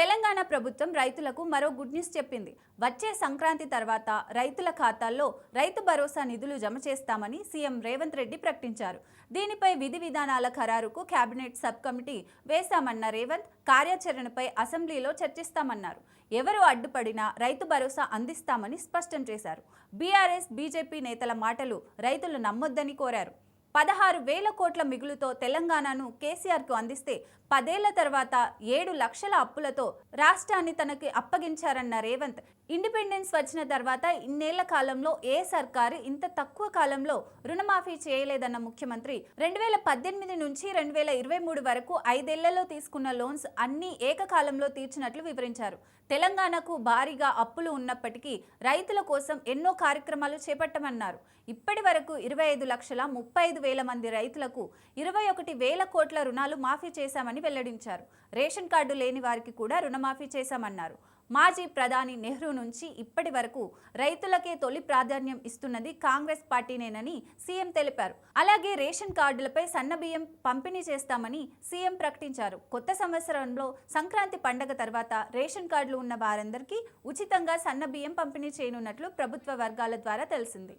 తెలంగాణ ప్రభుత్వం రైతులకు మరో గుడ్ న్యూస్ చెప్పింది. వచ్చే సంక్రాంతి తర్వాత రైతుల ఖాతాల్లో రైతు భరోసా నిధులు జమ చేస్తామని సీఎం రేవంత్ రెడ్డి ప్రకటించారు. దీనిపై విధి విధానాల ఖరారుకు కేబినెట్ సబ్ కమిటీ వేశామన్న రేవంత్ కార్యాచరణపై అసెంబ్లీలో చర్చిస్తామన్నారు. ఎవరు అడ్డుపడినా రైతు భరోసా అందిస్తామని స్పష్టం చేశారు. బీఆర్ఎస్ బీజేపీ నేతల మాటలు రైతులు నమ్మొద్దని కోరారు. పదహారు వేల కోట్ల మిగులుతో తెలంగాణను కేసీఆర్కు అందిస్తే పదేళ్ళ తర్వాత ఏడు లక్షల అప్పులతో రాష్ట్రాన్ని తనకి అప్పగించారన్న రేవంత్. ఇండిపెండెన్స్ వచ్చిన తర్వాత ఇన్నేళ్ళ కాలంలో ఏ సర్కారు ఇంత తక్కువ కాలంలో రుణమాఫీ చేయలేదన్న ముఖ్యమంత్రి రెండు వేల పద్దెనిమిది నుంచి రెండు వేల ఇరవై మూడు వరకు ఐదేళ్ళలో తీసుకున్న లోన్స్ అన్ని ఏకకాలంలో తీర్చినట్లు వివరించారు. తెలంగాణకు భారీగా అప్పులు ఉన్నప్పటికీ రైతుల కోసం ఎన్నో కార్యక్రమాలు చేపట్టమన్నారు. ఇప్పటి వరకు ఇరవై ఐదు లక్షల ముప్పై ఐదు వేల మంది రైతులకు ఇరవై ఒకటి వేల కోట్ల రుణాలు మాఫీ చేశామని వెల్లడించారు. రేషన్ కార్డు లేని వారికి కూడా రుణమాఫీ చేశామన్నారు. మాజీ ప్రధాని నెహ్రూ నుంచి ఇప్పటి వరకు రైతులకే తొలి ప్రాధాన్యం ఇస్తున్నది కాంగ్రెస్ పార్టీనేనని సీఎం తెలిపారు. అలాగే రేషన్ కార్డులపై సన్నబియ్యం పంపిణీ చేస్తామని సీఎం ప్రకటించారు. కొత్త సంవత్సరంలో సంక్రాంతి పండగ తర్వాత రేషన్ కార్డులు ఉన్న వారందరికీ ఉచితంగా సన్నబియ్యం పంపిణీ చేయనున్నట్లు ప్రభుత్వ వర్గాల ద్వారా తెలిసింది.